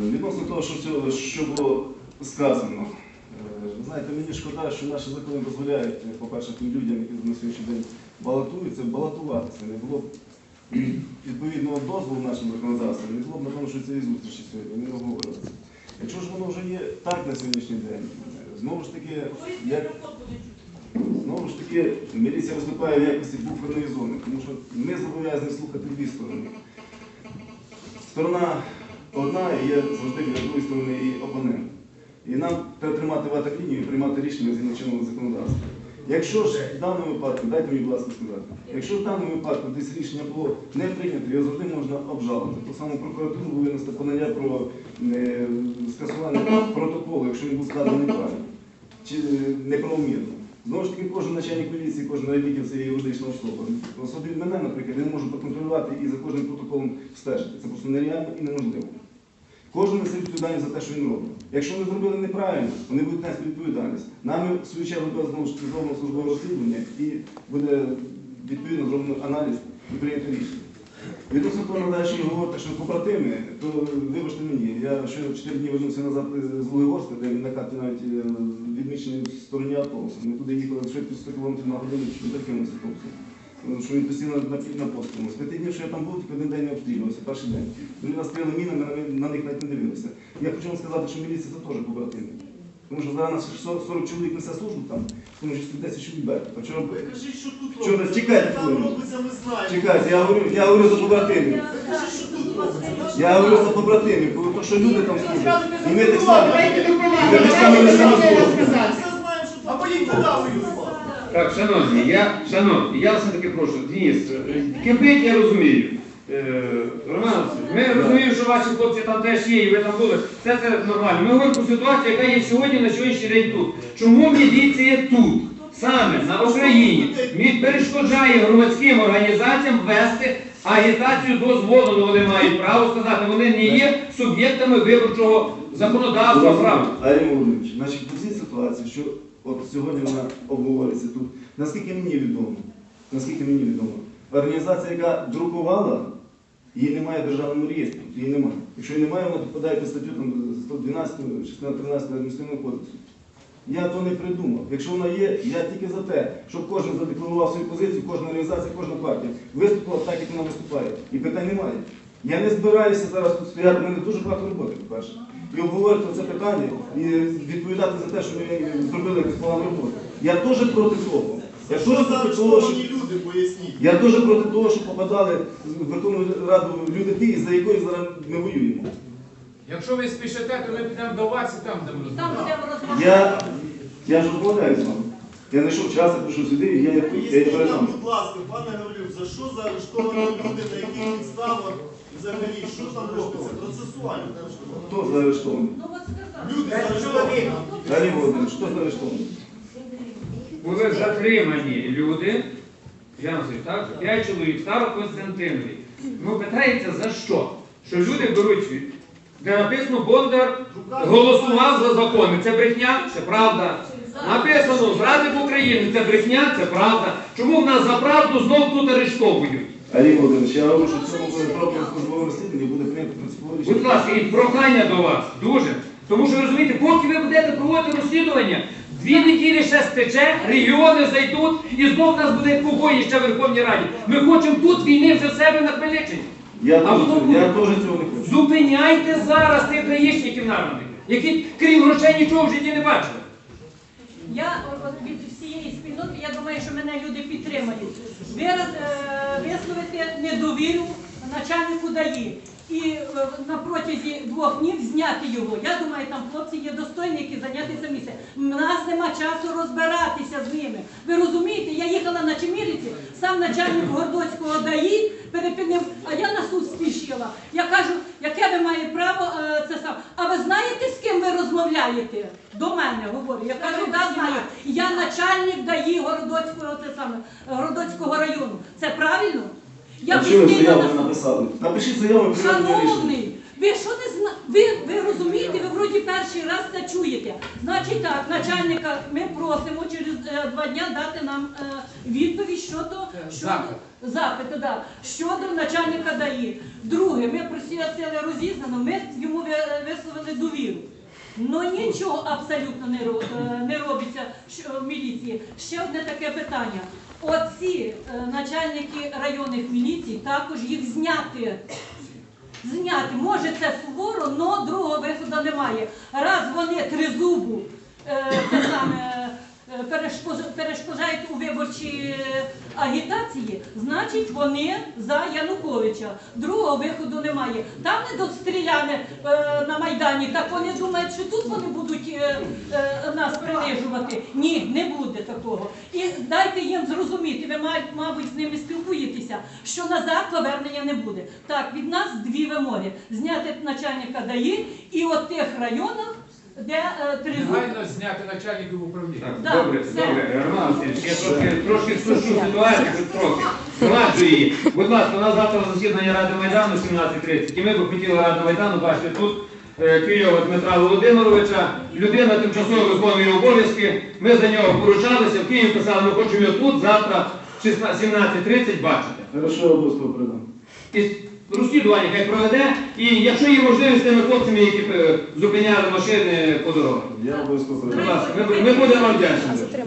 Відносно того, що, цього- що було сказано, е, знаєте, мені шкода, що наші закони дозволяють, е, по-перше, тим людям, які на сьогоднішній день балотуються, балотуватися. Не було б відповідного дозволу в нашому законодавстві, не було б, напевно, що цієї зустрічі сьогодні, не обговорили це. Якщо ж воно вже є так на сьогоднішній день, е, знову ж таки, як Знову ж таки, міліція виступає в якості буферної зони, тому що ми зобов'язані слухати дві сторони. Сторона одна і є завжди біля другої сторони і опонент. І нам треба тримати в атак лінію і приймати рішення згідно чинного законодавства. Якщо ж в даному випадку, дайте мені, будь ласка, сказати, якщо в даному випадку десь рішення було не прийнято, його завжди можна обжалувати. Ту саму прокуратуру винести подання про е, скасування протоколу, якщо він був складений неправильно чи е, неправомірно. Знову ж таки, кожен начальник міліції, кожен райвідділ це є юридична особа. Особі мене, наприклад, я не можу проконтролювати і за кожним протоколом стежити. Це просто нереально і неможливо. Кожен несе відповідальність за те, що він робить. Якщо вони зробили неправильно, вони будуть нести відповідальність. Нами в свою чергу буде знову зроблено службове розслідування і буде відповідно зроблено аналіз і прийнято рішення. Відносно що ви говорите, що побратими, то вибачте мені, я ще 4 дні вернувся назад з Лугорська, де на карті навіть е, відмічений в стороні автобуса. Ми туди їхали швидкістю 100 км на годину, чи таким автобусом. Тому Що він постійно на, на постому. З п'яти днів, що я там був, тільки один день не обстрілювався, перший день. Вони нас стріли мінами, на, на них навіть не дивилися. Я хочу вам сказати, що міліція це теж побратими. Тому що зараз 40, 40 чоловік несе службу там, тому що 10 чоловік беркут. А вчора кажіть, що тут робиться. чекайте там хвилину. робиться, ми знаємо. Чекайте, я говорю, я говорю за побратимів. Кажіть, що тут робиться. Я говорю за побратимів, бо то, що люди там служать. І ми так само. І ми так само. Ми все знаємо, що тут. А поїдь туди воювати. Так, шановні, я, шановні, я все-таки прошу, Денис, е, кипить, я розумію. Е, Роман, Васильович, ми розуміємо, що ваші хлопці там теж є, і ви там були. Це, це нормально. Ми говоримо про ситуацію, яка є сьогодні на сьогоднішній день тут. Чому міліція тут, саме на Україні, Мі- перешкоджає громадським організаціям вести агітацію дозволену, вони мають право сказати, вони не є суб'єктами виборчого законодавства, права. Арій Володимирович, значить, по цій ситуації, що от сьогодні вона обговорюється тут, наскільки мені відомо, наскільки мені відомо, організація, яка друкувала, її немає в державному реєстрі, її немає. Якщо її немає, вона підпадає під статтю там, 112, 16, 13 адміністративного кодексу. Я то не придумав. Якщо вона є, я тільки за те, щоб кожен задекларував свою позицію, кожна організація, кожна партія виступила так, як вона виступає. І питань немає. Я не збираюся зараз тут стояти, у мене дуже багато роботи, по-перше. І обговорити це питання і відповідати за те, що ми зробили якусь погану роботу. Я теж проти того. Я за проти того, що люди, поясніть. я дуже проти того, що попадали в Верховну Раду люди ті, за якою зараз ми воюємо. Якщо ви спішите, то ми підемо до вас і там будемо Там розмовляти. будемо розмовляти. Я, я ж розмовляю з вами. Я знайшов час, я прийшов сюди, і я тут, я є Поясніть нам, вами. будь ласка, пане Гаврилюк, за що заарештовані люди, на яких підставах і взагалі, що там робиться? Процесуально. Хто заарештований? Ну сказали. Люди заарештовані. Далі Володимирович, хто заарештований? були затримані люди, Ян Васильович, так? П'ять чоловік, Староконстантинові. Ну, питається за що? Що люди беруть, від- де написано Бондар голосував за закони. Це брехня, це правда. Написано Зрадник України, це брехня, це правда. Чому в нас за правду знов тут арештовують? Арій Володимирович, я говорю, що цьому зроблено службове розслідування, буде прийнято принципове рішення. Будь ласка, і прохання до вас дуже. Тому що розумієте, поки ви будете проводити розслідування, дві неділі ще стече, регіони зайдуть, і знов нас буде побої ще в Верховній Раді. Ми хочемо тут війни вже в себе на Хмельниччині. Я А теж, воно я буде. теж цього не хочу. Зупиняйте зараз тих гаїшників найманих, які крім грошей нічого в житті не бачили. Я від всієї спільноти, я думаю, що мене люди підтримають. Е, висловити недовіру начальнику ДАІ. І е, на протязі двох днів зняти його. Я думаю, там хлопці є достойні, які зайнятися місце. У нас нема часу розбиратися з ними. Ви розумієте, я їхала на Чемірівці, сам начальник Гордоцького ДАІ перепинив, а я на суд спішила. Я кажу, яке ви маєте право е, це сам. А ви знаєте, розмовляєте? До мене говорю. Я кажу, да, знаю. Я начальник ДАІ Городоцького, це саме, Городоцького району. Це правильно? Я А чого ви постійно заяву на не написали? Напишіть заяву і приймете рішення. Шановний, ви що не зна... ви, ви розумієте, ви вроді перший раз це чуєте. Значить так, начальника ми просимо через е, два дня дати нам е, відповідь щодо, щодо Запит. запити, да, щодо начальника ДАІ. Друге, ми просили розізнано, ми йому ви- висловили довіру. Ну нічого абсолютно не, е, не робиться в міліції. Ще одне таке питання. Оці е, начальники районних міліцій також їх зняти. Зняти. Може це суворо, але другого виходу немає. Раз вони тризубу е, е, перешкоджають у виборчій е, агітації, значить вони за Януковича. Другого виходу немає. Там не до стріляни е, на Майдані, так вони думають, що тут вони будуть е, е, нас принижувати. Ні, не буде такого. І дайте їм зрозуміти, ви мабуть, мабуть з ними спілкуєтеся, що назад повернення не буде. Так, від нас дві вимоги: зняти начальника ДАІ і от тих районах, де е, тризуб. Негайно зняти начальників управління. Так, Да, добре, все. добре, Роман Васильович, я трошки, трошки спрощу ситуацію, тут трохи. Згладжую її. Будь ласка, у нас завтра засідання Ради Майдану 17.30, і ми б хотіли Раду Майдану бачити тут е, Києва Дмитра Володимировича. Людина тимчасово виконує обов'язки. Ми за нього поручалися. В Київ писали, ми хочемо його тут завтра в 16 17.30 бачити. Хорошо, я обов'язково передам. І розслідування хай проведе, і якщо є можливість з тими хлопцями, які е, зупиняли машини по дорогах. Я обов'язково. Ми, будемо вам вдячні.